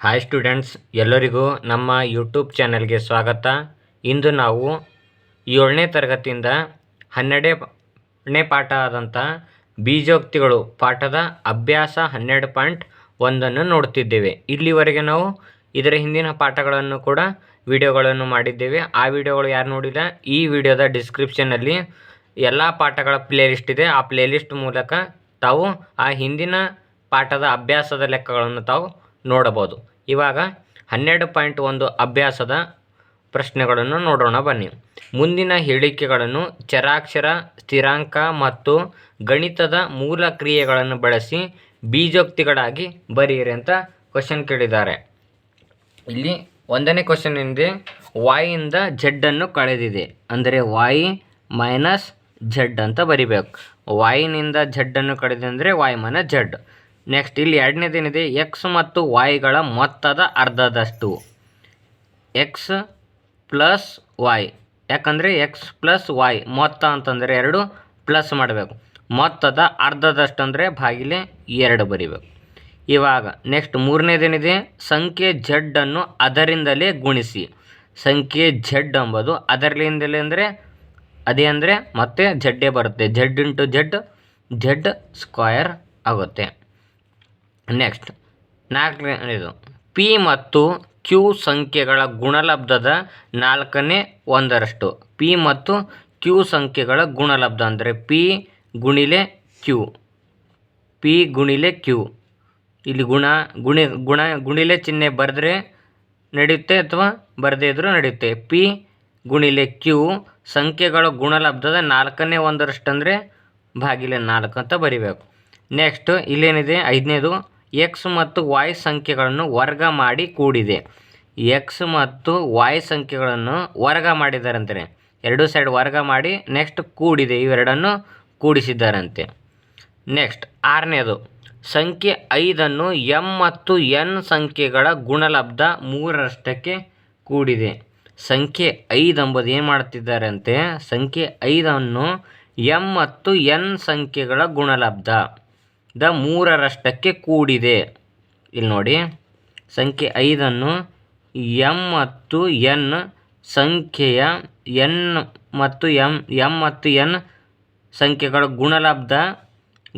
Hi students ಎಲ್ಲರಿಗೂ ನಮ್ಮ YouTube ಚಾನಲ್ಗೆ ಸ್ವಾಗತ. ಇಂದು ನಾವು ಏಳನೇ ತರಗತಿಯಿಂದ ಹನ್ನೆರಡನೇ ಪಾಠ ಆದಂಥ ಬೀಜೋಕ್ತಿಗಳು ಪಾಠದ ಅಭ್ಯಾಸ ಹನ್ನೆರಡು ಪಾಯಿಂಟ್ ಒಂದನ್ನು ನೋಡ್ತಿದ್ದೇವೆ. ಇಲ್ಲಿವರೆಗೆ ನಾವು ಇದರ ಹಿಂದಿನ ಪಾಠಗಳನ್ನು ಕೂಡ ವಿಡಿಯೋಗಳನ್ನು ಮಾಡಿದ್ದೇವೆ. ಆ ವಿಡಿಯೋಗಳು ಯಾರು ನೋಡಿಲ್ಲ, ಈ ವಿಡಿಯೋದ ಡಿಸ್ಕ್ರಿಪ್ಷನಲ್ಲಿ ಎಲ್ಲ ಪಾಠಗಳ ಪ್ಲೇಲಿಸ್ಟ್ ಇದೆ. ಆ ಪ್ಲೇಲಿಸ್ಟ್ ಮೂಲಕ ತಾವು ಆ ಹಿಂದಿನ ಪಾಠದ ಅಭ್ಯಾಸದ ಲೆಕ್ಕಗಳನ್ನು ತಾವು ನೋಡಬಹುದು. ಇವಾಗ ಹನ್ನೆರಡು ಪಾಯಿಂಟ್ ಒಂದು ಅಭ್ಯಾಸದ ಪ್ರಶ್ನೆಗಳನ್ನು ನೋಡೋಣ ಬನ್ನಿ. ಮುಂದಿನ ಹೇಳಿಕೆಗಳನ್ನು ಚರಾಕ್ಷರ, ಸ್ಥಿರಾಂಕ ಮತ್ತು ಗಣಿತದ ಮೂಲ ಕ್ರಿಯೆಗಳನ್ನು ಬಳಸಿ ಬೀಜೋಕ್ತಿಗಳಾಗಿ ಬರೆಯಿರಿ ಅಂತ ಕ್ವಶನ್ ಕೇಳಿದ್ದಾರೆ. ಇಲ್ಲಿ ಒಂದನೇ ಕ್ವಶನ್ ಏನಿದೆ? ವಾಯಿಂದ ಜಡ್ಡನ್ನು ಕಳೆದಿದೆ. ಅಂದರೆ ವಾಯಿ ಮೈನಸ್ ಝಡ್ ಅಂತ ಬರಿಬೇಕು. ವಾಯಿನಿಂದ ಝಡ್ಡನ್ನು ಕಳೆದಿದೆ ಅಂದರೆ ವಾಯ್ ಮೈನಸ್ ಝಡ್ ನೆಕ್ಸ್ಟ್ ಇಲ್ಲಿ ಎರಡನೇದೇನಿದೆ ಎಕ್ಸ್ ಮತ್ತು ವಾಯ್ಗಳ ಮೊತ್ತದ ಅರ್ಧದಷ್ಟು. ಎಕ್ಸ್ ಪ್ಲಸ್ ವಾಯ್ ಯಾಕಂದರೆ ಎಕ್ಸ್ ಪ್ಲಸ್ ವಾಯ್ ಮೊತ್ತ ಅಂತಂದರೆ ಎರಡು ಪ್ಲಸ್ ಮಾಡಬೇಕು. ಮೊತ್ತದ ಅರ್ಧದಷ್ಟು ಅಂದರೆ ಬಾಗಿಲೆ ಎರಡು ಬರಿಬೇಕು. ಇವಾಗ ನೆಕ್ಸ್ಟ್ ಮೂರನೇದೇನಿದೆ, ಸಂಖ್ಯೆ ಜಡ್ಡನ್ನು ಅದರಿಂದಲೇ ಗುಣಿಸಿ. ಸಂಖ್ಯೆ ಜಡ್ ಅಂಬೋದು ಅದರಿಂದಲೇ ಅಂದರೆ, ಅದೇ ಅಂದರೆ ಮತ್ತೆ ಜಡ್ಡೇ ಬರುತ್ತೆ. Z into Z Z square ಆಗುತ್ತೆ. ನೆಕ್ಸ್ಟ್ ನಾಲ್ಕನೇದು ಪಿ ಮತ್ತು ಕ್ಯೂ ಸಂಖ್ಯೆಗಳ ಗುಣಲಬ್ಧದ ನಾಲ್ಕನೇ ಒಂದರಷ್ಟು. ಪಿ ಮತ್ತು ಕ್ಯೂ ಸಂಖ್ಯೆಗಳ ಗುಣಲಬ್ಧ ಅಂದರೆ ಪಿ ಗುಣಿಲೆ ಕ್ಯೂ ಪಿ ಗುಣಿಲೆ ಕ್ಯೂ ಇಲ್ಲಿ ಗುಣ, ಗುಣಿ, ಗುಣ, ಗುಣಿಲೆ ಚಿಹ್ನೆ ಬರೆದ್ರೆ ನಡೆಯುತ್ತೆ ಅಥವಾ ಬರದೇ ಇದ್ರೂ ನಡೆಯುತ್ತೆ. ಪಿ ಗುಣಿಲೆ ಕ್ಯೂ ಸಂಖ್ಯೆಗಳ ಗುಣಲಬ್ಧದ ನಾಲ್ಕನೇ ಒಂದರಷ್ಟು ಅಂದರೆ ಭಾಗಿಲೆ ನಾಲ್ಕು ಅಂತ ಬರಿಬೇಕು. ನೆಕ್ಸ್ಟ್ ಇಲ್ಲೇನಿದೆ? ಐದನೇದು. ಎಕ್ಸ್ ಮತ್ತು ವಾಯ್ ಸಂಖ್ಯೆಗಳನ್ನು ವರ್ಗ ಮಾಡಿ ಕೂಡಿದೆ. ಎಕ್ಸ್ ಮತ್ತು ವಾಯ್ ಸಂಖ್ಯೆಗಳನ್ನು ವರ್ಗ ಮಾಡಿದ್ದಾರಂತೆ ಎರಡು ಸೈಡ್ ವರ್ಗ ಮಾಡಿ ನೆಕ್ಸ್ಟ್ ಕೂಡಿದೆ. ಇವೆರಡನ್ನು ಕೂಡಿಸಿದ್ದಾರಂತೆ ನೆಕ್ಸ್ಟ್ ಆರನೇದು. ಸಂಖ್ಯೆ ಐದನ್ನು ಎಂ ಮತ್ತು ಎನ್ ಸಂಖ್ಯೆಗಳ ಗುಣಲಬ್ಧ ಮೂರರಷ್ಟಕ್ಕೆ ಕೂಡಿದೆ. ಸಂಖ್ಯೆ ಐದು ಎಂಬುದು ಏನು ಮಾಡ್ತಿದ್ದಾರೆ ಅಂತೆ ಸಂಖ್ಯೆ ಐದನ್ನು ಎಂ ಮತ್ತು ಎನ್ ಸಂಖ್ಯೆಗಳ ಗುಣಲಬ್ಧ. ದ ಮೂರರಷ್ಟಕ್ಕೆ ಕೂಡಿದೆ. ಇಲ್ಲಿ ನೋಡಿ. ಸಂಖ್ಯೆ ಐದನ್ನು ಎಂ ಮತ್ತು ಎನ್, ಸಂಖ್ಯೆಯ ಎನ್ ಮತ್ತು ಎಂ ಎಂ ಮತ್ತು ಎನ್ ಸಂಖ್ಯೆಗಳ ಗುಣಲಬ್ಧ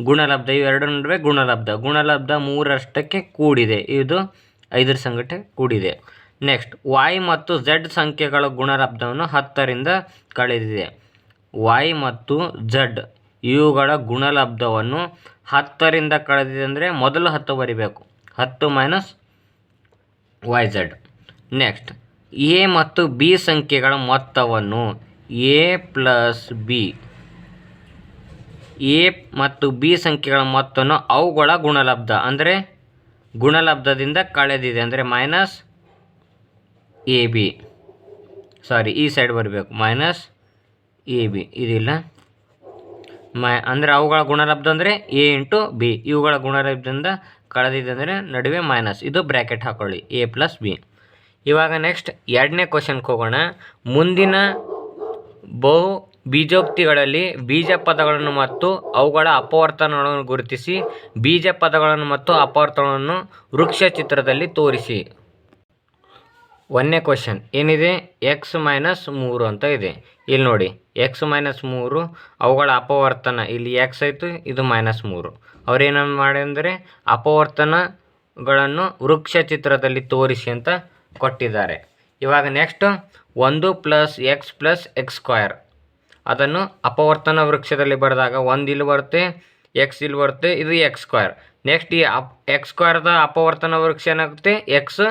ಗುಣಲಬ್ಧ ಇವೆರಡರ ನಡುವೆ ಗುಣಲಬ್ಧ ಗುಣಲಬ್ಧ ಮೂರರಷ್ಟಕ್ಕೆ ಕೂಡಿದೆ. ಇದು ಐದರ ಸಂಘಟನೆ ಕೂಡಿದೆ. ನೆಕ್ಸ್ಟ್ ವಾಯ್ ಮತ್ತು ಝಡ್ ಸಂಖ್ಯೆಗಳ ಗುಣಲಬ್ಧವನ್ನು ಹತ್ತರಿಂದ ಕಳೆದಿದೆ. ವಾಯ್ ಮತ್ತು ಝಡ್ ಇವುಗಳ ಗುಣಲಬ್ಧವನ್ನು ಹತ್ತರಿಂದ ಕಳೆದಿದೆ ಅಂದರೆ ಮೊದಲು ಹತ್ತು ಬರಿಬೇಕು. ಹತ್ತು minus Y Z next A ಮತ್ತು ಬಿ ಸಂಖ್ಯೆಗಳ ಮೊತ್ತವನ್ನು ಎ ಪ್ಲಸ್ ಬಿ ಎ ಮತ್ತು ಬಿ ಸಂಖ್ಯೆಗಳ ಮೊತ್ತವನ್ನು ಅವುಗಳ ಗುಣಲಬ್ಧ, ಅಂದರೆ ಗುಣಲಬ್ಧದಿಂದ ಕಳೆದಿದೆ, ಅಂದರೆ ಮೈನಸ್ ಎ ಬಿ ಸಾರಿ ಈ ಸೈಡ್ ಬರಬೇಕು. ಮೈನಸ್ ಎ ಬಿ ಇದಿಲ್ಲ. ಮೈ, ಅಂದರೆ ಅವುಗಳ ಗುಣಲಬ್ಧ ಅಂದರೆ ಎ ಇಂಟು ಬಿ. ಇವುಗಳ ಗುಣಲಬ್ಧದಿಂದ ಕಳೆದಿದ್ದಂದರೆ ನಡುವೆ ಮೈನಸ್ ಇದು ಬ್ರ್ಯಾಕೆಟ್ ಹಾಕೊಳ್ಳಿ. A plus B. ಇವಾಗ ನೆಕ್ಸ್ಟ್ ಎರಡನೇ ಕ್ವಶನ್ಗೆ ಹೋಗೋಣ. ಮುಂದಿನ ಬಹು ಬೀಜೋಕ್ತಿಗಳಲ್ಲಿ ಬೀಜ ಪದಗಳನ್ನು ಮತ್ತು ಅವುಗಳ ಅಪವರ್ತನಗಳನ್ನು ಗುರುತಿಸಿ ಬೀಜ ಪದಗಳನ್ನು ಮತ್ತು ಅಪವರ್ತನವನ್ನು ವೃಕ್ಷ ಚಿತ್ರದಲ್ಲಿ ತೋರಿಸಿ. ಒಂದನೇ ಕ್ವಶನ್ ಏನಿದೆ? ಎಕ್ಸ್ ಮೈನಸ್ ಮೂರು ಅಂತ ಇದೆ. ಇಲ್ಲಿ ನೋಡಿ ಎಕ್ಸ್ ಮೈನಸ್ ಮೂರು, ಅವುಗಳ ಅಪವರ್ತನ ಇಲ್ಲಿ ಎಕ್ಸ್ ಆಯಿತು, ಇದು ಮೈನಸ್ ಮೂರು. ಅವ್ರೇನನ್ನು ಮಾಡಿದರೆ ಅಪವರ್ತನಗಳನ್ನು ವೃಕ್ಷ ಚಿತ್ರದಲ್ಲಿ ತೋರಿಸಿ ಅಂತ ಕೊಟ್ಟಿದ್ದಾರೆ. ಇವಾಗ ನೆಕ್ಸ್ಟ್ ಒಂದು plus X plus X square ಅದನ್ನು ಅಪವರ್ತನ ವೃಕ್ಷದಲ್ಲಿ ಬರೆದಾಗ ಒಂದು ಇಲ್ಲಿ ಬರುತ್ತೆ ಎಕ್ಸ್ ಇಲ್ಲಿ ಬರುತ್ತೆ, ಇದು ಎಕ್ಸ್ ಸ್ಕ್ವಯರ್ ನೆಕ್ಸ್ಟ್ ಈ ಅಪ್ ಎಕ್ಸ್ ಸ್ಕ್ವಯರ್ದ ಅಪವರ್ತನ ವೃಕ್ಷ ಏನಾಗುತ್ತೆ? ಎಕ್ಸ್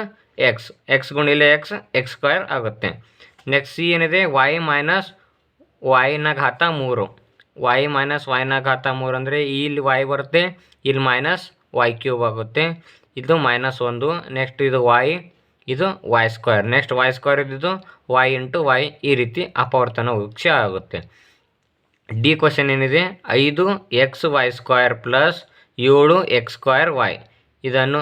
ಎಕ್ಸ್ ಎಕ್ಸ್ ಗುಣಿಲೆ ಎಕ್ಸ್ ಎಕ್ಸ್ ಸ್ಕ್ವಯರ್ ಆಗುತ್ತೆ. ನೆಕ್ಸ್ಟ್ ಸಿ ಏನಿದೆ? ವೈ ಮೈನಸ್ ವೈನ ಘಾತ ಮೂರು. ವೈ ಮೈನಸ್ ವೈನ ಘಾತ ಮೂರು ಅಂದರೆ ಇಲ್ಲಿ ವೈ ಬರುತ್ತೆ, ಇಲ್ಲಿ ಮೈನಸ್ ವೈ ಕ್ಯೂಬ್ ಆಗುತ್ತೆ. ಇದು ಮೈನಸ್ ಒಂದು. ನೆಕ್ಸ್ಟ್ ಇದು ವೈ ಇದು Y square next Y square ಇದ್ದಿದ್ದು ವೈ ಇಂಟು ವೈ ಈ ರೀತಿ ಅಪವರ್ತನ ವೃಕ್ಷ ಆಗುತ್ತೆ. ಡಿ ಕ್ವಶನ್ ಏನಿದೆ? ಐದು ಎಕ್ಸ್ ವೈ ಸ್ಕ್ವೇರ್ ಪ್ಲಸ್ ಏಳು ಎಕ್ಸ್ ಸ್ಕ್ವೇರ್ ವೈ ಇದನ್ನು,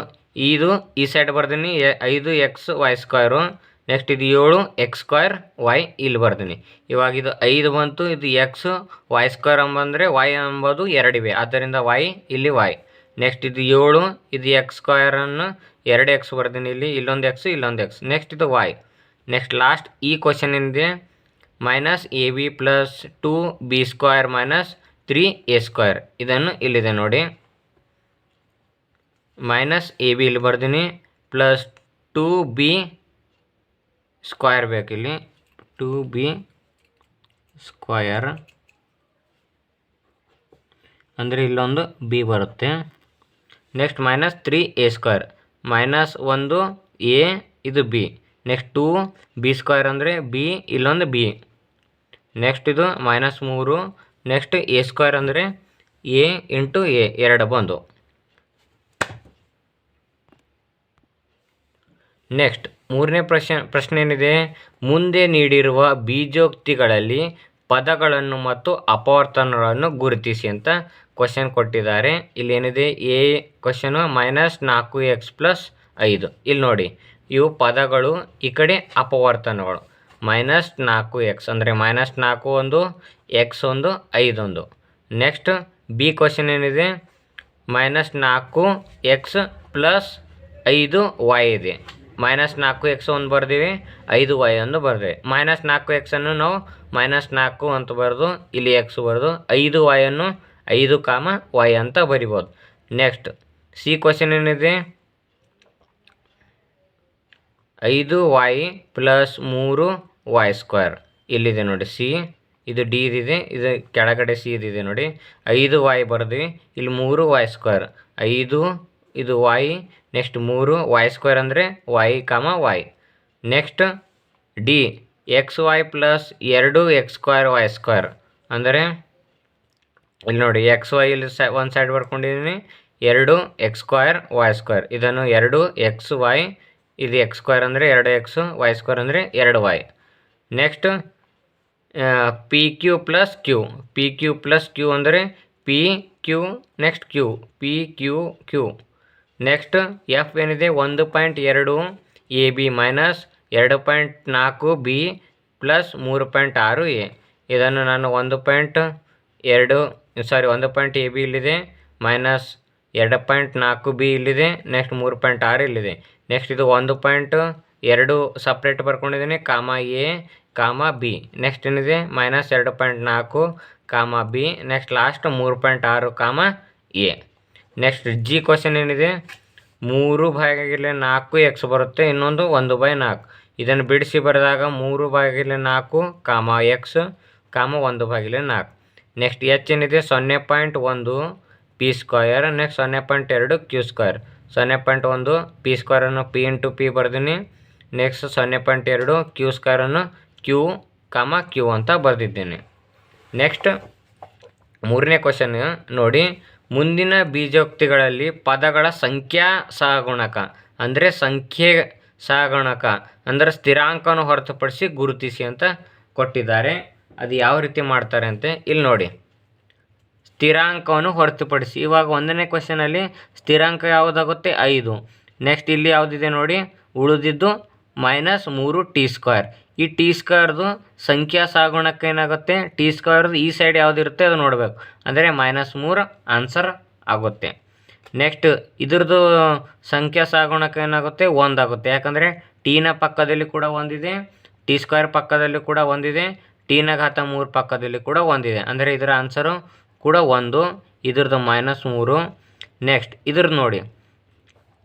ಇದು ಈ ಸೈಡ್ ಬರ್ದೀನಿ, ಐದು ಎಕ್ಸ್ ವೈ ಸ್ಕ್ವೇರು ನೆಕ್ಸ್ಟ್ ಇದು ಏಳು ಎಕ್ಸ್ ಸ್ಕ್ವೇರ್ ವೈ ಇಲ್ಲಿ ಬರ್ತೀನಿ. ಇವಾಗ ಇದು ಐದು ಬಂತು, ಇದು ಎಕ್ಸ್ ವೈ ಸ್ಕ್ವೇರ್ ಎಂಬಂದರೆ ವೈ ಎಂಬುದು ಎರಡಿವೆ. ಆದ್ದರಿಂದ ವೈ ಇಲ್ಲಿ ವೈ ನೆಕ್ಸ್ಟ್ ಇದು ಏಳು, ಇದು ಎಕ್ಸ್ ಸ್ಕ್ವಯರನ್ನು ಎರಡು ಎಕ್ಸ್ ಬರ್ತೀನಿ ಇಲ್ಲಿ. ಇಲ್ಲೊಂದು ಎಕ್ಸ್ ಇಲ್ಲೊಂದು ಎಕ್ಸ್ ನೆಕ್ಸ್ಟ್ ಇದು ವೈ ನೆಕ್ಸ್ಟ್ ಲಾಸ್ಟ್ ಈ ಕ್ವಶನ್ ಏನಿದೆ? Minus A B plus two B square minus three A square ಇದನ್ನು ಇಲ್ಲಿದೆ ನೋಡಿ. ಮೈನಸ್ ಎ ಬಿ ಇಲ್ಲಿ ಬರ್ತೀನಿ. ಪ್ಲಸ್ ಟೂ ಬಿ ಸ್ಕ್ವಯರ್ ಬೇಕಿಲ್ಲಿ ಟು ಬಿ ಸ್ಕ್ವಯರ್ ಅಂದರೆ ಇಲ್ಲೊಂದು ಬಿ ಬರುತ್ತೆ. Next minus three A square minus ಒಂದು ಎ ಇದು B next two B square ಅಂದರೆ ಬಿ ಇಲ್ಲೊಂದು ಬಿ ನೆಕ್ಸ್ಟ್ ಇದು ಮೈನಸ್ ಮೂರು. ನೆಕ್ಸ್ಟ್ ಎ ಸ್ಕ್ವಯರ್ ಅಂದರೆ ಎ ಇಂಟು ಎ ಎರಡು ಬಂದು. ನೆಕ್ಸ್ಟ್ ಮೂರನೇ ಪ್ರಶ್ನೆ ಪ್ರಶ್ನೆ ಏನಿದೆ ಮುಂದೆ ನೀಡಿರುವ ಬೀಜೋಕ್ತಿಗಳಲ್ಲಿ ಪದಗಳನ್ನು ಮತ್ತು ಅಪವರ್ತನಗಳನ್ನು ಗುರುತಿಸಿ ಅಂತ ಕ್ವಶನ್ ಕೊಟ್ಟಿದ್ದಾರೆ. ಇಲ್ಲಿ ಏನಿದೆ ಎ ಕ್ವಶನು ಮೈನಸ್ ನಾಲ್ಕು ಎಕ್ಸ್ ಪ್ಲಸ್ ಐದು. ಇಲ್ಲಿ ನೋಡಿ. ಇವು ಪದಗಳು, ಈ ಕಡೆ ಅಪವರ್ತನಗಳು. ಮೈನಸ್ ನಾಲ್ಕು ಎಕ್ಸ್ ಅಂದರೆ ಮೈನಸ್ ನಾಲ್ಕು ಒಂದು ಎಕ್ಸ್ ಒಂದು ಐದೊಂದು ನೆಕ್ಸ್ಟ್ ಬಿ ಕ್ವಶನ್ ಏನಿದೆ? ಮೈನಸ್ ನಾಲ್ಕು ಎಕ್ಸ್ ಪ್ಲಸ್ ಐದು ವೈ ಇದೆ. ಮೈನಸ್ ನಾಲ್ಕು ಎಕ್ಸ್ ಒಂದು ಬರ್ದೀವಿ, ಐದು ವೈ ಒಂದು ಬರೆದಿವಿ. ಮೈನಸ್ ನಾಲ್ಕು ಎಕ್ಸನ್ನು ನಾವು ಮೈನಸ್ ನಾಲ್ಕು ಅಂತ ಬರೆದು, ಇಲ್ಲಿ ಎಕ್ಸ್ ಬರೆದು, ಐದು ವೈಯನ್ನು ಐದು ಕಾಮ ವೈ ಅಂತ ಬರಿಬೋದು. ನೆಕ್ಸ್ಟ್, ಸಿ ಕ್ವಶನ್ ಏನಿದೆ? ಐದು ವೈ ಪ್ಲಸ್ ಮೂರು ವೈ ಸ್ಕ್ವೇರ್. ಇಲ್ಲಿದೆ ನೋಡಿ ಸಿ, ಇದು ಡಿ ಇದಿದೆ ಇದು ಕೆಳಗಡೆ ಸಿ ಇದಿದೆ ನೋಡಿ. ಐದು ವೈ ಬರೆದ್ವಿ, ಇಲ್ಲಿ ಮೂರು ವೈ ಸ್ಕ್ವೇರ್. ಐದು ಇದು y ನೆಕ್ಸ್ಟ್ ಮೂರು ವೈ ಸ್ಕ್ವೇರ್ ಅಂದರೆ Y comma Y next D X Y plus ಎರಡು ಎಕ್ಸ್ ಸ್ಕ್ವೇರ್ ವೈ ಸ್ಕ್ವೇರ್ ಅಂದರೆ, ಇಲ್ಲಿ ನೋಡಿ ಎಕ್ಸ್ ವೈ ಇಲ್ಲಿ ಸ ಒಂದು ಸೈಡ್ ಬರ್ಕೊಂಡಿದ್ದೀನಿ ಎರಡು ಎಕ್ಸ್ ಸ್ಕ್ವೇರ್ ವೈ ಸ್ಕ್ವೇರ್ ಇದನ್ನು ಎರಡು ಎಕ್ಸ್ ವೈ ಇದು ಎಕ್ಸ್ ಸ್ಕ್ವೇರ್ ಅಂದರೆ ಎರಡು ಎಕ್ಸ್ ವೈ ಸ್ಕ್ವೇರ್ ಅಂದರೆ ಎರಡು Y next P Q plus Q P Q plus Q ಅಂದರೆ P Q next Q P Q Q next F ಏನಿದೆ? ಒಂದು ಪಾಯಿಂಟ್ ಎರಡು ಎ ಬಿ ಮೈನಸ್ ಎರಡು ಪಾಯಿಂಟ್ ನಾಲ್ಕು ಬಿ ಪ್ಲಸ್ ಮೂರು ಪಾಯಿಂಟ್ ಆರು ಎ. ಇದನ್ನು ನಾನು ಒಂದು ಪಾಯಿಂಟ್ ಎರಡು, ಸಾರಿ, ಒಂದು ಪಾಯಿಂಟ್ ಎ ಬಿ ಇಲ್ಲಿದೆ, ಮೈನಸ್ ಎರಡು ಪಾಯಿಂಟ್ ನಾಲ್ಕು ಬಿ ಇಲ್ಲಿದೆ, ನೆಕ್ಸ್ಟ್ ಮೂರು ಪಾಯಿಂಟ್ ಆರು ಇಲ್ಲಿದೆ. ನೆಕ್ಸ್ಟ್ ಇದು ಒಂದು ಪಾಯಿಂಟ್ ಎರಡು separate ಬರ್ಕೊಂಡಿದ್ದೀನಿ, comma A, comma B. Next ಏನಿದೆ? ಮೈನಸ್ ಎರಡು ಪಾಯಿಂಟ್ ನಾಲ್ಕು, ಕಾಮ ಬಿ. ನೆಕ್ಸ್ಟ್ ಲಾಸ್ಟ್ ಮೂರು ಪಾಯಿಂಟ್ ಆರು, comma A. Next G question ಏನಿದೆ? ಮೂರು ಭಾಗಿಲೆ ನಾಲ್ಕು ಎಕ್ಸ್ ಬರುತ್ತೆ, ಇನ್ನೊಂದು ಒಂದು ಬೈ ನಾಲ್ಕು. ಇದನ್ನು ಬಿಡಿಸಿ ಬರೆದಾಗ ಮೂರು ಭಾಗಿಲೆ ನಾಲ್ಕು, ಕಾಮ ಎಕ್ಸ್ ಕಾಮ ಒಂದು ಭಾಗಿಲೆ ನಾಲ್ಕು. ನೆಕ್ಸ್ಟ್ ಎಚ್ ಏನಿದೆ? ಸೊನ್ನೆ ಪಾಯಿಂಟ್ ಒಂದು ಪಿ ಸ್ಕ್ವಯರ್ ನೆಕ್ಸ್ಟ್ ಸೊನ್ನೆ ಪಾಯಿಂಟ್ ಎರಡು ಕ್ಯೂ ಸ್ಕ್ವಯರ್ ಸೊನ್ನೆ ಪಾಯಿಂಟ್ ಒಂದು ಪಿ ಸ್ಕ್ವಯರನ್ನು ಪಿ ಇಂಟು ಪಿ ಬರ್ದೀನಿ. ನೆಕ್ಸ್ಟ್ ಸೊನ್ನೆ ಪಾಯಿಂಟ್ ಎರಡು ಕ್ಯೂ ಸ್ಕ್ವಯರನ್ನು ಕ್ಯೂ ಕಾಮ ಕ್ಯೂ ಅಂತ ಬರೆದಿದ್ದೇನೆ. ನೆಕ್ಸ್ಟ್ ಮೂರನೇ ಕ್ವಶನ್ ನೋಡಿ. ಮುಂದಿನ ಬೀಜೋಕ್ತಿಗಳಲ್ಲಿ ಪದಗಳ ಸಂಖ್ಯಾ ಸಹಗುಣಕ, ಅಂದರೆ ಸಂಖ್ಯೆ ಸಹಗುಣಕ, ಅಂದರೆ ಸ್ಥಿರಾಂಕವನ್ನು ಹೊರತುಪಡಿಸಿ ಗುರುತಿಸಿ ಅಂತ ಕೊಟ್ಟಿದ್ದಾರೆ. ಅದು ಯಾವ ರೀತಿ ಮಾಡ್ತಾರೆ ಅಂತೆ, ಇಲ್ಲಿ ನೋಡಿ. ಸ್ಥಿರಾಂಕವನ್ನು ಹೊರತುಪಡಿಸಿ, ಇವಾಗ ಒಂದನೇ ಕ್ವಶನಲ್ಲಿ ಸ್ಥಿರಾಂಕ ಯಾವುದಾಗುತ್ತೆ? ಐದು. ನೆಕ್ಸ್ಟ್ ಇಲ್ಲಿ ಯಾವುದಿದೆ ನೋಡಿ? ಉಳಿದಿದ್ದು ಮೈನಸ್ ಮೂರು ಟಿ ಸ್ಕ್ವೇರ್ ಈ ಟಿ ಸ್ಕ್ವೇರ್ದು ಸಂಖ್ಯಾ ಸಾಗೋಣಕ್ಕೆ ಏನಾಗುತ್ತೆ? ಟಿ ಸ್ಕ್ವೇರ್ದು ಈ ಸೈಡ್ ಯಾವುದಿರುತ್ತೆ ಅದು ನೋಡಬೇಕು. ಅಂದರೆ ಮೈನಸ್ ಮೂರು ಆನ್ಸರ್ ಆಗುತ್ತೆ. ನೆಕ್ಸ್ಟ್ ಇದ್ರದ್ದು ಸಂಖ್ಯಾ ಸಾಗೋಣಕ್ಕೆ ಏನಾಗುತ್ತೆ? ಒಂದಾಗುತ್ತೆ ಯಾಕಂದರೆ ಟೀನ ಪಕ್ಕದಲ್ಲಿ ಕೂಡ ಒಂದಿದೆ ಟಿ ಸ್ಕ್ವೇರ್ ಪಕ್ಕದಲ್ಲಿ ಕೂಡ ಒಂದಿದೆ ಟೀನ ಘಾತ ಮೂರು ಪಕ್ಕದಲ್ಲಿ ಕೂಡ ಒಂದಿದೆ. ಅಂದರೆ ಇದರ ಆನ್ಸರು ಕೂಡ ಒಂದು, ಇದ್ರದ್ದು ಮೈನಸ್ ಮೂರು. ನೆಕ್ಸ್ಟ್ ಇದ್ರ ನೋಡಿ.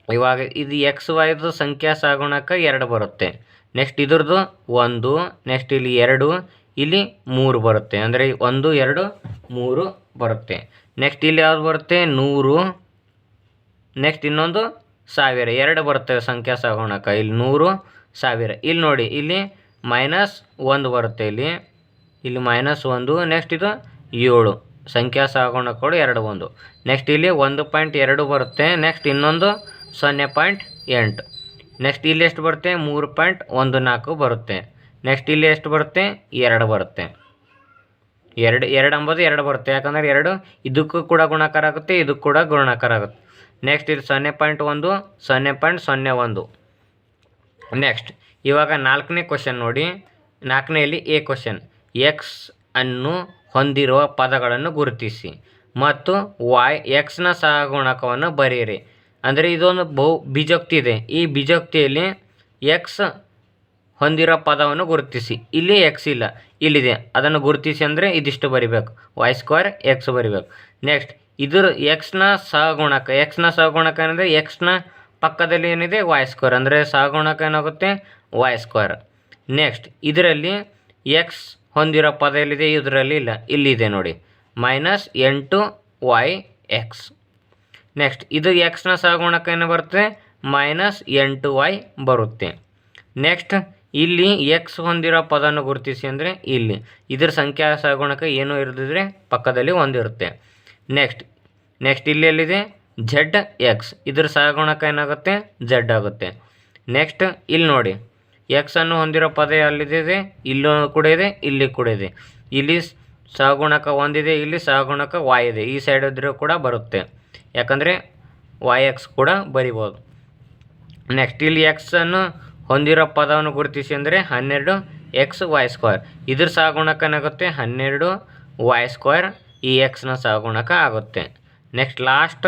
ಇವಾಗ ಇದು ಎಕ್ಸ್ ವೈದು ಸಂಖ್ಯಾ ಸಾಗೋಣಕ್ಕೆ ಎರಡು ಬರುತ್ತೆ. ನೆಕ್ಸ್ಟ್ ಇದ್ರದ್ದು ಒಂದು ನೆಕ್ಸ್ಟ್ ಇಲ್ಲಿ ಎರಡು, ಇಲ್ಲಿ ಮೂರು ಬರುತ್ತೆ. ಅಂದರೆ ಒಂದು, ಎರಡು, ಮೂರು ಬರುತ್ತೆ. ನೆಕ್ಸ್ಟ್ ಇಲ್ಲಿ ಯಾವ್ದು ಬರುತ್ತೆ? ನೂರು. ನೆಕ್ಸ್ಟ್ ಇನ್ನೊಂದು ಸಾವಿರ. ಎರಡು ಬರುತ್ತೆ ಸಂಖ್ಯಾ ಸಹಗುಣಕ ಇಲ್ಲಿ ನೂರು, ಸಾವಿರ. ಇಲ್ಲಿ ನೋಡಿ, ಇಲ್ಲಿ ಮೈನಸ್ ಒಂದು ಬರುತ್ತೆ ಇಲ್ಲಿ. ಇಲ್ಲಿ ಮೈನಸ್ ಒಂದು ನೆಕ್ಸ್ಟ್ ಇದು ಏಳು. ಸಂಖ್ಯಾ ಕೂಡ ಎರಡು ಒಂದು. ನೆಕ್ಸ್ಟ್ ಇಲ್ಲಿ ಒಂದು ಪಾಯಿಂಟ್ ಎರಡು ಬರುತ್ತೆ. ನೆಕ್ಸ್ಟ್ ಇನ್ನೊಂದು ಸೊನ್ನೆ ಪಾಯಿಂಟ್ ಎಂಟು. ನೆಕ್ಸ್ಟ್ ಇಲ್ಲಿ ಎಷ್ಟು ಬರುತ್ತೆ? ಮೂರು ಪಾಯಿಂಟ್ ಒಂದು ನಾಲ್ಕು ಬರುತ್ತೆ. ನೆಕ್ಸ್ಟ್ ಇಲ್ಲಿ ಎಷ್ಟು ಬರುತ್ತೆ? ಎರಡು ಬರುತ್ತೆ. ಎರಡು ಎರಡು ಅಂಬೋದು ಎರಡು ಬರುತ್ತೆ. ಯಾಕಂದರೆ ಎರಡು, ಇದಕ್ಕೂ ಕೂಡ ಗುಣಾಕಾರ ಆಗುತ್ತೆ, ಇದಕ್ಕೂ ಕೂಡ ಗುಣಾಕಾರ ಆಗುತ್ತೆ. ನೆಕ್ಸ್ಟ್ ಇದು ಸೊನ್ನೆ ಪಾಯಿಂಟ್ ಒಂದು, ಸೊನ್ನೆ ಪಾಯಿಂಟ್ ಸೊನ್ನೆ ಒಂದು. ನೆಕ್ಸ್ಟ್ ಇವಾಗ ನಾಲ್ಕನೇ ಕ್ವಶನ್ ನೋಡಿ. ನಾಲ್ಕನೆಯಲ್ಲಿ ಎ ಕ್ವಶನ್ ಎಕ್ಸ್ ಅನ್ನು ಹೊಂದಿರುವ ಪದಗಳನ್ನು ಗುರುತಿಸಿ. ಮತ್ತು ವಾಯ್ ಎಕ್ಸ್ನ ಸಹಗುಣಕವನ್ನು ಬರೆಯಿರಿ. ಅಂದರೆ ಇದೊಂದು ಬಹು ಬೀಜೋಕ್ತಿ ಇದೆ. ಈ ಬೀಜೋಕ್ತಿಯಲ್ಲಿ ಎಕ್ಸ್ ಹೊಂದಿರೋ ಪದವನ್ನು ಗುರುತಿಸಿ. ಇಲ್ಲಿ ಎಕ್ಸ್ ಇಲ್ಲ, ಇಲ್ಲಿದೆ. ಅದನ್ನು ಗುರುತಿಸಿ ಅಂದರೆ ಇದಿಷ್ಟು ಬರಿಬೇಕು. ವೈ ಸ್ಕ್ವೇರ್ ಎಕ್ಸ್ ಬರಿಬೇಕು. ನೆಕ್ಸ್ಟ್ ಇದ್ರ ಎಕ್ಸ್ನ ಸಹಗುಣಕ ಎಕ್ಸ್ನ ಸಹಗುಣಕ ಏನಂದರೆ ಎಕ್ಸ್ನ ಪಕ್ಕದಲ್ಲಿ ಏನಿದೆ? ವಾಯ್ ಸ್ಕ್ವೇರ್ ಅಂದರೆ ಸಹಗುಣಕ ಏನಾಗುತ್ತೆ? ವಾಯ್ ಸ್ಕ್ವೇರ್ ನೆಕ್ಸ್ಟ್ ಇದರಲ್ಲಿ ಎಕ್ಸ್ ಹೊಂದಿರೋ ಪದ ಎಲ್ಲಿದೆ? ಇದರಲ್ಲಿ ಇಲ್ಲ. ಇಲ್ಲಿದೆ ನೋಡಿ. ಮೈನಸ್ ಎಂಟು ವೈ ಎಕ್ಸ್ ನೆಕ್ಸ್ಟ್ ಇದು ಎಕ್ಸ್ನ ಸಹಗುಣಕ ಏನು ಬರುತ್ತೆ? ಮೈನಸ್ ಎಂಟು ವೈ ಬರುತ್ತೆ. ನೆಕ್ಸ್ಟ್ ಇಲ್ಲಿ ಎಕ್ಸ್ ಹೊಂದಿರೋ ಪದವನ್ನು ಗುರುತಿಸಿ ಅಂದರೆ ಇಲ್ಲಿ. ಇದರ ಸಂಖ್ಯಾ ಸಹಗುಣಕ ಏನೂ ಇರದಿದ್ರೆ ಪಕ್ಕದಲ್ಲಿ ಒಂದಿರುತ್ತೆ ನೆಕ್ಸ್ಟ್ ನೆಕ್ಸ್ಟ್ ಇಲ್ಲಿ ಎಲ್ಲಿದೆ? ಜೆಡ್ ಎಕ್ಸ್ ಇದ್ರ ಸಹಗುಣಕ ಏನಾಗುತ್ತೆ? ಝಡ್ ಆಗುತ್ತೆ. ನೆಕ್ಸ್ಟ್ ಇಲ್ಲಿ ನೋಡಿ. ಎಕ್ಸನ್ನು ಹೊಂದಿರೋ ಪದ ಅಲ್ಲಿದೆ ಇಲ್ಲೂ ಕೂಡ ಇದೆ, ಇಲ್ಲಿ ಕೂಡ ಇದೆ. ಇಲ್ಲಿ ಸಹಗುಣಕ ಒಂದಿದೆ, ಇಲ್ಲಿ ಸಹಗುಣಕ ವಾಯ್ ಇದೆ. ಈ ಸೈಡ್ ಇದ್ರೂ ಕೂಡ ಬರುತ್ತೆ. ಯಾಕಂದರೆ ವಾಯ್ ಎಕ್ಸ್ ಕೂಡ ಬರಿಬೋದು. ನೆಕ್ಸ್ಟ್ ಇಲ್ಲಿ ಎಕ್ಸನ್ನು ಹೊಂದಿರೋ ಪದವನ್ನು ಗುರುತಿಸಿ ಅಂದರೆ ಹನ್ನೆರಡು ಎಕ್ಸ್ ವಾಯ್ ಸ್ಕ್ವೇರ್ ಇದ್ರ ಸಹಗುಣಕ ಏನಾಗುತ್ತೆ? ಹನ್ನೆರಡು ವಾಯ್ ಸ್ಕ್ವೇರ್ ಈ ಎಕ್ಸ್ನ ಸಹಗುಣಕ ಆಗುತ್ತೆ. ನೆಕ್ಸ್ಟ್ ಲಾಸ್ಟ್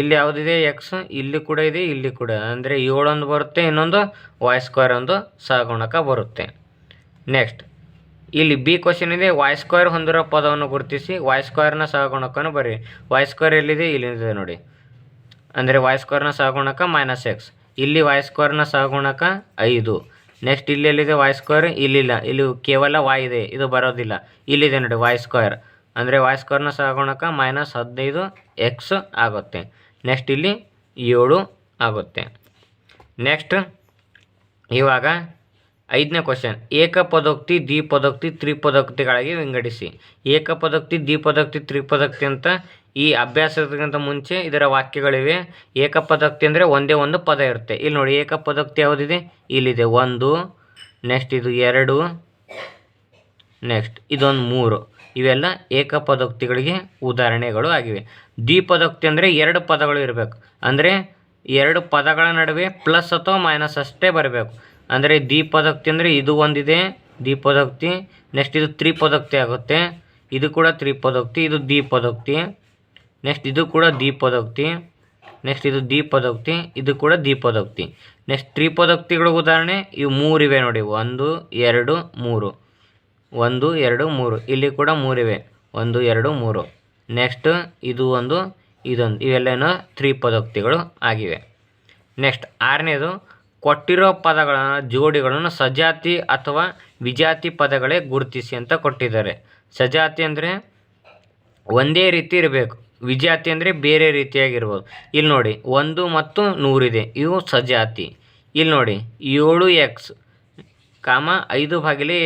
ಇಲ್ಲಿ ಯಾವುದಿದೆ ಎಕ್ಸ್ ಇಲ್ಲಿ ಕೂಡ ಇದೆ, ಇಲ್ಲಿ ಕೂಡ. ಅಂದರೆ ಏಳೊಂದು ಬರುತ್ತೆ, ಇನ್ನೊಂದು ವಾಯ್ ಸ್ಕ್ವೇರ್ ಒಂದು ಸಹಗುಣಕ ಬರುತ್ತೆ. ನೆಕ್ಸ್ಟ್ ಇಲ್ಲಿ ಬಿ ಕ್ವಶನ್ ಇದೆ. ವಾಯ್ ಸ್ಕ್ವೇರ್ ಹೊಂದಿರೋ ಪದವನ್ನು ಗುರುತಿಸಿ. ವಾಯ್ ಸ್ಕ್ವೇರ್ನ ಸಹಗುಣಕವನ್ನು ಬರೀ ವಾಯ್ ಸ್ಕ್ವೇರ್ ಎಲ್ಲಿದೆ? ಇಲ್ಲಿದೆ ನೋಡಿ. ಅಂದರೆ ವಾಯ್ ಸ್ಕ್ವೇರ್ನ ಸಹಗುಣಕ ಮೈನಸ್ ಎಕ್ಸ್ ಇಲ್ಲಿ ವಾಯ್ ಸ್ಕ್ವೇರ್ನ ಸಹಗುಣಕ ಐದು. ನೆಕ್ಸ್ಟ್ ಇಲ್ಲಿ ಎಲ್ಲಿದೆ? ವಾಯ್ ಸ್ಕ್ವೇರ್ ಇಲ್ಲಿಲ್ಲ. ಇಲ್ಲಿ ಕೇವಲ ವಾಯ್ ಇದೆ. ಇದು ಬರೋದಿಲ್ಲ. ಇಲ್ಲಿದೆ ನೋಡಿ ವಾಯ್ ಸ್ಕ್ವೇರ್ ಅಂದರೆ ವಾಯ್ ಸ್ಕ್ವೇರ್ನ ಸಹಗುಣಕ ಮೈನಸ್ ಹದಿನೈದು ಎಕ್ಸ್ ಆಗುತ್ತೆ. ನೆಕ್ಸ್ಟ್ ಇಲ್ಲಿ ಏಳು ಆಗುತ್ತೆ. ನೆಕ್ಸ್ಟ್ ಇವಾಗ ಐದನೇ ಕ್ವಶನ್ ಏಕಪದೋಕ್ತಿ, ದ್ವಿಪದೋಕ್ತಿ, ತ್ರಿಪದೋಕ್ತಿಗಳಾಗಿ ವಿಂಗಡಿಸಿ. ಏಕಪದೋಕ್ತಿ, ದ್ವಿಪದೋಕ್ತಿ, ತ್ರಿಪದೋಕ್ತಿ ಅಂತ ಈ ಅಭ್ಯಾಸಕ್ಕಿಂತ ಮುಂಚೆ ಇದರ ವಾಕ್ಯಗಳಿವೆ. ಏಕಪದೋಕ್ತಿ ಅಂದರೆ ಒಂದೇ ಒಂದು ಪದ ಇರುತ್ತೆ. ಇಲ್ಲಿ ನೋಡಿ, ಏಕಪದೋಕ್ತಿ ಯಾವುದಿದೆ? ಇಲ್ಲಿದೆ ಒಂದು ನೆಕ್ಸ್ಟ್ ಇದು ಎರಡು ನೆಕ್ಸ್ಟ್ ಇದೊಂದು ಮೂರು. ಇವೆಲ್ಲ ಏಕಪದೋಕ್ತಿಗಳಿಗೆ ಉದಾಹರಣೆಗಳು ಆಗಿವೆ. ದ್ವಿಪದೋಕ್ತಿ ಅಂದರೆ ಎರಡು ಪದಗಳು ಇರಬೇಕು. ಅಂದರೆ ಎರಡು ಪದಗಳ ನಡುವೆ ಪ್ಲಸ್ ಅಥವಾ ಮೈನಸ್ ಅಷ್ಟೇ ಬರಬೇಕು. ಅಂದರೆ ದ್ವಿಪದೋಕ್ತಿ ಅಂದರೆ ಇದು ಒಂದಿದೆ, ದ್ವಿಪದೋಕ್ತಿ ನೆಕ್ಸ್ಟ್ ಇದು ತ್ರಿಪದೋಕ್ತಿ ಆಗುತ್ತೆ. ಇದು ಕೂಡ ತ್ರಿಪದೋಕ್ತಿ, ಇದು ದ್ವಿಪದೋಕ್ತಿ. ನೆಕ್ಸ್ಟ್ ಇದು ಕೂಡ ದ್ವಿಪದೋಕ್ತಿ. ನೆಕ್ಸ್ಟ್ ಇದು ದ್ವಿಪದೋಕ್ತಿ, ಇದು ಕೂಡ ದ್ವಿಪದೋಕ್ತಿ. ನೆಕ್ಸ್ಟ್ ತ್ರಿಪದೋಕ್ತಿಗಳ ಉದಾಹರಣೆ, ಇವು ಮೂರಿವೆ ನೋಡಿ. ಒಂದು, ಎರಡು, ಮೂರು. ಒಂದು, ಎರಡು, ಮೂರು. ಇಲ್ಲಿ ಕೂಡ ಮೂರಿವೆ. ಒಂದು, ಎರಡು, ಮೂರು. ನೆಕ್ಸ್ಟ್ ಇದು ಒಂದು, ಇದೊಂದು. ಇವೆಲ್ಲನೂ ತ್ರಿಪದೋಕ್ತಿಗಳು ಆಗಿವೆ. ನೆಕ್ಸ್ಟ್ ಆರನೇದು ಕೊಟ್ಟಿರೋ ಪದಗಳ ಜೋಡಿಗಳನ್ನು ಸಜಾತಿ ಅಥವಾ ವಿಜಾತಿ ಪದಗಳೇ ಗುರುತಿಸಿ ಅಂತ ಕೊಟ್ಟಿದ್ದಾರೆ. ಸಜಾತಿ ಅಂದರೆ ಒಂದೇ ರೀತಿ ಇರಬೇಕು. ವಿಜಾತಿ ಅಂದರೆ ಬೇರೆ ರೀತಿಯಾಗಿರ್ಬೋದು. ಇಲ್ಲಿ ನೋಡಿ, ಒಂದು ಮತ್ತು ನೂರಿದೆ. ಇವು ಸಜಾತಿ. ಇಲ್ಲಿ ನೋಡಿ, ಏಳು ಎಕ್ಸ್ ಕಾಮ ಐದು ಭಾಗಿಲೆ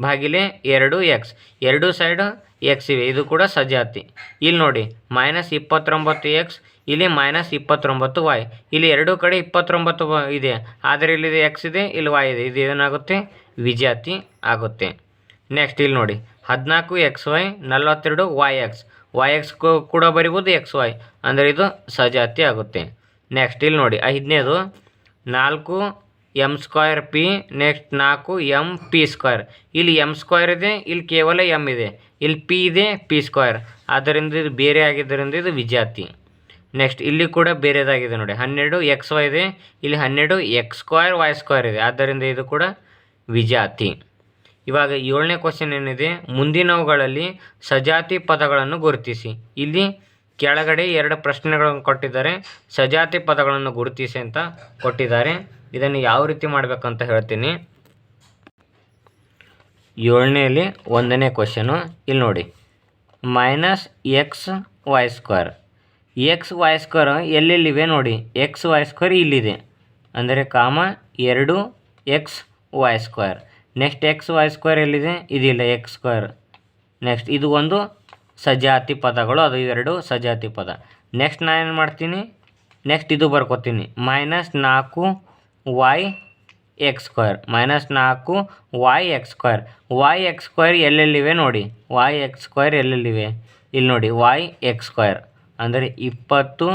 ಬಾಗಿಲೆ ಎರಡು ಎಕ್ಸ್ ಎರಡು ಸೈಡು ಎಕ್ಸ್ ಇವೆ. ಇದು ಕೂಡ ಸಜಾತಿ. ಇಲ್ಲಿ ನೋಡಿ ಮೈನಸ್ ಇಪ್ಪತ್ತೊಂಬತ್ತು ಎಕ್ಸ್ ಇಲ್ಲಿ ಮೈನಸ್ ಇಪ್ಪತ್ತೊಂಬತ್ತು ವೈ ಇಲ್ಲಿ ಎರಡೂ ಕಡೆ ಇಪ್ಪತ್ತೊಂಬತ್ತು ಇದೆ. ಆದರೆ ಇಲ್ಲಿ ಎಕ್ಸ್ ಇದೆ, ಇಲ್ಲಿ ವೈ ಇದೆ. ಇದು ಏನಾಗುತ್ತೆ? ವಿಜಾತಿ ಆಗುತ್ತೆ. ನೆಕ್ಸ್ಟ್ ಇಲ್ಲಿ ನೋಡಿ. ಹದಿನಾಲ್ಕು ಎಕ್ಸ್ ವೈ ನಲವತ್ತೆರಡು ವೈ ಎಕ್ಸ್ ವೈ ಎಕ್ಸ್ ಕೂಡ ಬರಿಬೋದು ಎಕ್ಸ್ ವೈ ಅಂದರೆ ಇದು ಸಜಾತಿ ಆಗುತ್ತೆ. ನೆಕ್ಸ್ಟ್ ಇಲ್ಲಿ ನೋಡಿ. ಐದನೇದು. ನಾಲ್ಕು ಎಂ ಸ್ಕ್ವೇರ್ ಪಿ ನೆಕ್ಸ್ಟ್ ನಾಲ್ಕು ಎಂ ಪಿ ಸ್ಕ್ವೇರ್ ಇಲ್ಲಿ ಎಂ ಸ್ಕ್ವೇರ್ ಇದೆ, ಇಲ್ಲಿ ಕೇವಲ ಎಂ ಇದೆ. ಇಲ್ಲಿ ಪಿ ಇದೆ ಪಿ ಸ್ಕ್ವೇರ್ ಆದ್ದರಿಂದ ಇದು ಬೇರೆ ಆಗಿದ್ದರಿಂದ ಇದು ವಿಜಾತಿ. ನೆಕ್ಸ್ಟ್ ಇಲ್ಲಿ ಕೂಡ ಬೇರೆದಾಗಿದೆ ನೋಡಿ. ಹನ್ನೆರಡು ಎಕ್ಸ್ ವೈ ಇದೆ. ಇಲ್ಲಿ ಹನ್ನೆರಡು ಎಕ್ಸ್ ಸ್ಕ್ವೇರ್ ವೈ ಸ್ಕ್ವೇರ್ ಇದೆ. ಆದ್ದರಿಂದ ಇದು ಕೂಡ ವಿಜಾತಿ. ಇವಾಗ ಏಳನೇ ಕ್ವಶನ್ ಏನಿದೆ? ಮುಂದಿನವುಗಳಲ್ಲಿ ಸಜಾತಿ ಪದಗಳನ್ನು ಗುರುತಿಸಿ. ಇಲ್ಲಿ ಕೆಳಗಡೆ ಎರಡು ಪ್ರಶ್ನೆಗಳನ್ನು ಕೊಟ್ಟಿದ್ದಾರೆ. ಸಜಾತಿ ಪದಗಳನ್ನು ಗುರುತಿಸಿ ಅಂತ ಕೊಟ್ಟಿದ್ದಾರೆ. ಇದನ್ನು ಯಾವ ರೀತಿ ಮಾಡಬೇಕಂತ ಹೇಳ್ತೀನಿ. ಏಳನೇಲಿ ಒಂದನೇ ಕ್ವಶನು ಇಲ್ಲಿ ನೋಡಿ. Minus X Y square X Y square ಎಲ್ಲೆಲ್ಲಿವೆ ನೋಡಿ? ಎಕ್ಸ್ ವೈ ಸ್ಕ್ವೇರ್ ಇಲ್ಲಿದೆ. ಅಂದರೆ ಕಾಮ ಎರಡು X Y square next X Y square ಎಲ್ಲಿದೆ? ಇದಿಲ್ಲ ಎಕ್ಸ್ ಸ್ಕ್ವೇರ್ ನೆಕ್ಸ್ಟ್ ಇದು ಒಂದು ಸಜಾತಿ ಪದಗಳು. ಅದು ಎರಡು ಸಜಾತಿ ಪದ. ನೆಕ್ಸ್ಟ್ ನಾನು ಏನು ಮಾಡ್ತೀನಿ? ನೆಕ್ಸ್ಟ್ ಇದು ಬರ್ಕೋತೀನಿ. ಮೈನಸ್ ನಾಲ್ಕು ವೈ ಎಕ್ಸ್ ಸ್ಕ್ವೇರ್ ಮೈನಸ್ ನಾಲ್ಕು y x square y x square ಎಲ್ಲೆಲ್ಲಿವೆ ನೋಡಿ? ವಾಯ್ ಎಕ್ಸ್ ಸ್ಕ್ವೇರ್ ಎಲ್ಲೆಲ್ಲಿವೆ? ಇಲ್ಲಿ ನೋಡಿ. ವಾಯ್ ಎಕ್ಸ್ ಸ್ಕ್ವೇರ್ ಅಂದರೆ ಇಪ್ಪತ್ತು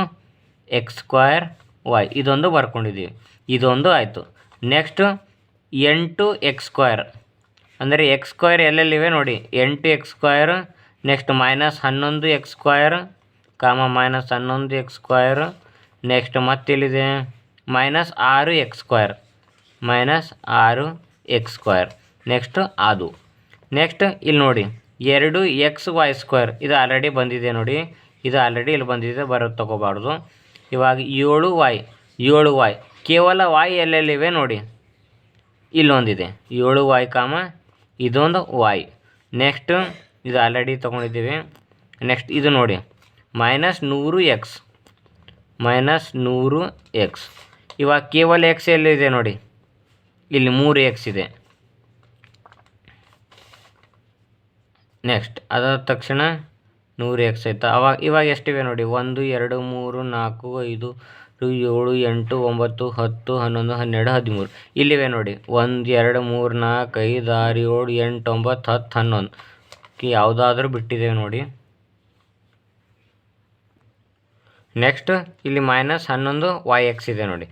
ಎಕ್ಸ್ ಸ್ಕ್ವಯರ್ ವೈ. ಇದೊಂದು ಬರ್ಕೊಂಡಿದ್ದೀವಿ. ಇದೊಂದು ಆಯಿತು. ನೆಕ್ಸ್ಟು ಎಂಟು ಎಕ್ಸ್ ಸ್ಕ್ವಯರ್ ಅಂದರೆ ಎಕ್ಸ್ ಸ್ಕ್ವಯರ್ ಎಲ್ಲೆಲ್ಲಿವೆ ನೋಡಿ. ಎಂಟು ಎಕ್ಸ್ ಸ್ಕ್ವೇರ್, ನೆಕ್ಸ್ಟ್ ಮೈನಸ್ ಹನ್ನೊಂದು ಎಕ್ಸ್ ಸ್ಕ್ವಯರ್ ಕಾಮ ಮೈನಸ್ ಹನ್ನೊಂದು ಎಕ್ಸ್ ಸ್ಕ್ವಯರ್ ನೆಕ್ಸ್ಟ್ ಮತ್ತಿಲ್ಲಿದೆ? ಮೈನಸ್ ಆರು ಎಕ್ಸ್ ಸ್ಕ್ವಯರ್ ಮೈನಸ್ ಆರು ಎಕ್ಸ್ ಸ್ಕ್ವಯರ್ ನೆಕ್ಸ್ಟ್ ಅದು. ನೆಕ್ಸ್ಟ್ ಇಲ್ಲಿ ನೋಡಿ. ಎರಡು ಎಕ್ಸ್ ವೈ ಸ್ಕ್ವಯರ್ ಇದು ಆಲ್ರೆಡಿ ಬಂದಿದೆ ನೋಡಿ. ಇದು ಆಲ್ರೆಡಿ ಇಲ್ಲಿ ಬಂದಿದೆ, ಬರೋದು ತೊಗೋಬಾರ್ದು. ಇವಾಗ ಏಳು ವಾಯ್ ಏಳು ವಾಯ್, ಕೇವಲ ವಾಯ್ ಎಲ್ಲೆಲ್ಲಿವೆ ನೋಡಿ. ಇಲ್ಲೊಂದಿದೆ, ಏಳು ವಾಯ್ ಕಾಮ, ಇದೊಂದು ವಾಯ್. ನೆಕ್ಸ್ಟ್ ಇದು ಆಲ್ರೆಡಿ ತೊಗೊಂಡಿದ್ದೀವಿ. ನೆಕ್ಸ್ಟ್ ಇದು ನೋಡಿ ಮೈನಸ್ ನೂರು ಎಕ್ಸ್ ಮೈನಸ್ ನೂರು ಎಕ್ಸ್ ಇವಾಗ ಕೇವಲ ಎಕ್ಸ್ ಎಲ್ಲಿದೆ ನೋಡಿ, ಇಲ್ಲಿ ಮೂರು ಎಕ್ಸ್ ಇದೆ. ನೆಕ್ಸ್ಟ್ ಅದಾದ ತಕ್ಷಣ ನೂರು ಎಕ್ಸ್ ಆಯ್ತಾ? ಅವಾಗ, ಇವಾಗ ಎಷ್ಟಿವೆ ನೋಡಿ? ಒಂದು, ಎರಡು, ಮೂರು, ನಾಲ್ಕು, ಐದು ಏಳು, ಎಂಟು, ಒಂಬತ್ತು, ಹತ್ತು, ಹನ್ನೊಂದು, ಹನ್ನೆರಡು, ಹದಿಮೂರು. ಇಲ್ಲಿವೆ ನೋಡಿ. ಒಂದು, ಎರಡು, ಮೂರು, ನಾಲ್ಕು, ಐದು, ಆರು, ಏಳು, ಎಂಟು, ಒಂಬತ್ತು, ಹತ್ತು, ಹನ್ನೊಂದು. ಯಾವುದಾದ್ರೂ ಬಿಟ್ಟಿದ್ದೇವೆ ನೋಡಿ. ನೆಕ್ಸ್ಟ್ ಇಲ್ಲಿ ಮೈನಸ್ ಹನ್ನೊಂದು ವೈ ಎಕ್ಸ್ ಇದೆ ನೋಡಿ.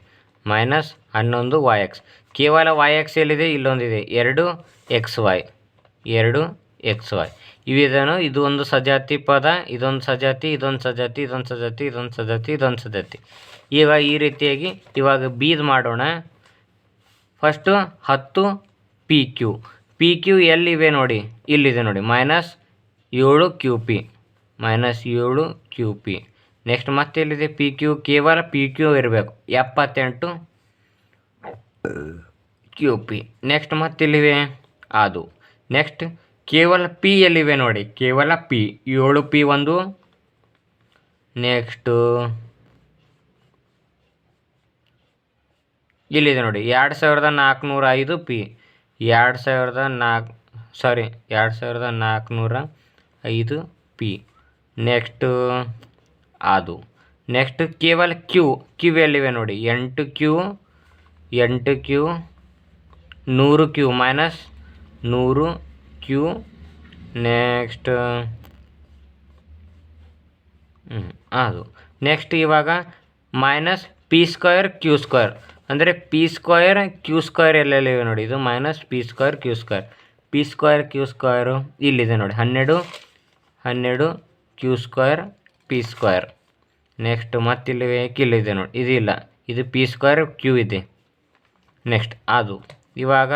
ಮೈನಸ್ ಹನ್ನೊಂದು ವೈ ಎಕ್ಸ್ ಕೇವಲ ವೈ ಎಕ್ಸ್ ಎಲ್ಲಿದೆ? ಇಲ್ಲೊಂದಿದೆ. ಎರಡು ಎಕ್ಸ್ ವೈ ಎರಡು ಎಕ್ಸ್ ವೈ ಇವಿದೇನು ಇದು ಒಂದು ಸಜಾತಿ ಪದ, ಇದೊಂದು ಸಜಾತಿ ಇದೊಂದು ಸಜಾತಿ ಇದೊಂದು ಸಜಾತಿ ಇದೊಂದು ಸಜಾತಿ ಇದೊಂದು ಸಜಾತಿ. ಇವಾಗ ಈ ರೀತಿಯಾಗಿ ಇವಾಗ ಬೀದ್ ಮಾಡೋಣ. ಫಸ್ಟು ಹತ್ತು ಪಿ ಕ್ಯೂ ಪಿ ಕ್ಯೂ ಎಲ್ಲಿವೆ ನೋಡಿ? ಇಲ್ಲಿದೆ ನೋಡಿ. ಮೈನಸ್ ಏಳು ಕ್ಯೂ ಪಿ ಮೈನಸ್ ಏಳು ಕ್ಯೂ ಪಿ ನೆಕ್ಸ್ಟ್ ಮತ್ತೆ ಎಲ್ಲಿದೆ? ಪಿ ಕ್ಯೂ ಕೇವಲ ಪಿ ಕ್ಯೂ ಇರಬೇಕು. ಎಪ್ಪತ್ತೆಂಟು ಕ್ಯೂ ಪಿ ನೆಕ್ಸ್ಟ್ ಮತ್ತಿಲ್ಲಿವೆ ಅದು. ನೆಕ್ಸ್ಟ್ ಕೇವಲ ಪಿ ಎಲ್ಲಿವೆ ನೋಡಿ? ಕೇವಲ ಪಿ. ಏಳು ಪಿ ಒಂದು. ನೆಕ್ಸ್ಟು ಇಲ್ಲಿದೆ ನೋಡಿ. ಎರಡು ಸಾವಿರದ ನಾಲ್ಕುನೂರ ಐದು ಪಿ. ಎರಡು ಸಾವಿರದ ನಾಲ್ಕು ಸಾರಿ ಎರಡು ಸಾವಿರದ ನಾಲ್ಕುನೂರ ಐದು ಪಿ. ನೆಕ್ಸ್ಟು ಅದು. ನೆಕ್ಸ್ಟ್ ಕೇವಲ ಕ್ಯೂ. ಕ್ಯೂ ಎಲ್ಲಿವೆ ನೋಡಿ? ಎಂಟು ಕ್ಯೂ ಎಂಟು ಕ್ಯೂ, ನೂರು ಕ್ಯೂ ಮೈನಸ್ ನೂರು ಕ್ಯೂ ನೆಕ್ಸ್ಟ್ ಅದು. ನೆಕ್ಸ್ಟ್ ಇವಾಗ minus p square q square. ಅಂದರೆ ಪಿ ಸ್ಕ್ವೇರ್ ಕ್ಯೂ ಸ್ಕ್ವೇರ್ ಎಲ್ಲೆಲ್ಲಿವೆ ನೋಡಿ, ಇದು minus p square q square. P square q square ಇಲ್ಲಿದೆ ನೋಡಿ, ಹನ್ನೆರಡು ಹನ್ನೆರಡು q square p square. Next ಮತ್ತಿಲ್ಲಿವೆ ಇಲ್ಲಿದೆ ನೋಡಿ ಇಲ್ಲ ಇದು ಪಿ ಸ್ಕ್ವೇರ್ ಕ್ಯೂ ಇದೆ. ನೆಕ್ಸ್ಟ್, ಅದು. ಇವಾಗ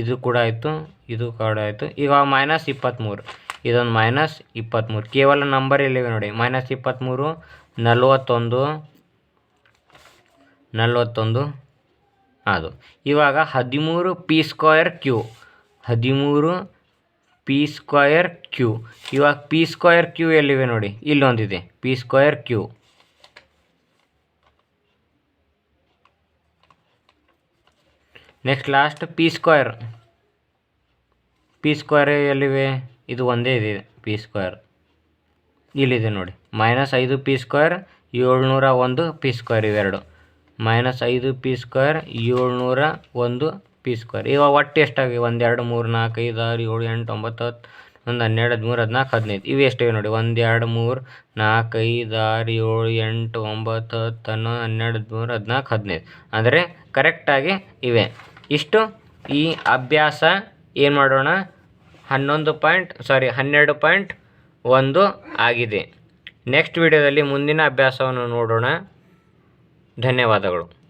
ಇದು ಕೂಡ ಆಯಿತು, ಇದು ಕೂಡ ಆಯಿತು. ಈಗ ಮೈನಸ್ ಇಪ್ಪತ್ತ್ಮೂರು ಇದೊಂದು ಮೈನಸ್ ಇಪ್ಪತ್ತ್ಮೂರು ಕೇವಲ ನಂಬರ್ ಎಲ್ಲಿವೆ ನೋಡಿ? ಮೈನಸ್ ಇಪ್ಪತ್ತ್ಮೂರು ನಲವತ್ತೊಂದು ನಲವತ್ತೊಂದು, ಅದು. ಇವಾಗ ಹದಿಮೂರು ಪಿ ಸ್ಕ್ವಯರ್ ಕ್ಯೂ ಹದಿಮೂರು ಪಿ ಸ್ಕ್ವಯರ್ ಕ್ಯೂ ಇವಾಗ ಪಿ ಸ್ಕ್ವಯರ್ ಕ್ಯೂ ಎಲ್ಲಿವೆ ನೋಡಿ? ಇಲ್ಲೊಂದಿದೆ. P square q next last p square p square ಎಲ್ಲಿವೆ? ಇದು ಒಂದೇ ಇದೆ ಪಿ ಸ್ಕ್ವೇರ್ ಇಲ್ಲಿದೆ ನೋಡಿ. ಮೈನಸ್ ಐದು ಪಿ ಸ್ಕ್ವೇರ್ ಏಳ್ನೂರ ಒಂದು ಪಿ ಸ್ಕ್ವೇರ್ ಇವೆರಡು. ಮೈನಸ್ ಐದು ಪಿ ಸ್ಕ್ವೇರ್ ಏಳ್ನೂರ ಒಂದು ಪಿ ಸ್ಕ್ವೇರ್ ಇವಾಗ ಒಟ್ಟು ಎಷ್ಟಾಗಿ? ಒಂದು, ಎರಡು, ಮೂರು, ನಾಲ್ಕು, ಐದು, ಆರು, ಏಳು, ಎಂಟು, ಒಂಬತ್ತು, ಹತ್ತು, ಒಂದು, ಹನ್ನೆರಡು, ಹದಿಮೂರು, ಹದಿನಾಲ್ಕು, ಹದಿನೈದು. ಇವು ಎಷ್ಟಿವೆ ನೋಡಿ? ಒಂದು, ಎರಡು, ಮೂರು, ನಾಲ್ಕು, ಐದು, ಆರು, ಏಳು, ಎಂಟು, ಒಂಬತ್ತು, ಹತ್ತು, ಹನ್ನೊಂದು, ಹನ್ನೆರಡು, ಹದಿಮೂರು, ಹದಿನಾಲ್ಕು, ಹದಿನೈದು. ಅಂದರೆ ಕರೆಕ್ಟಾಗಿ ಇವೆ. ಇಷ್ಟು ಈ ಅಭ್ಯಾಸ ಏನು ಮಾಡೋಣ? ಹನ್ನೊಂದು ಪಾಯಿಂಟ್ ಸಾರಿ ಹನ್ನೆರಡು ಪಾಯಿಂಟ್ ಒಂದು ಆಗಿದೆ. ನೆಕ್ಸ್ಟ್ ವಿಡಿಯೋದಲ್ಲಿ ಮುಂದಿನ ಅಭ್ಯಾಸವನ್ನು ನೋಡೋಣ. ಧನ್ಯವಾದಗಳು.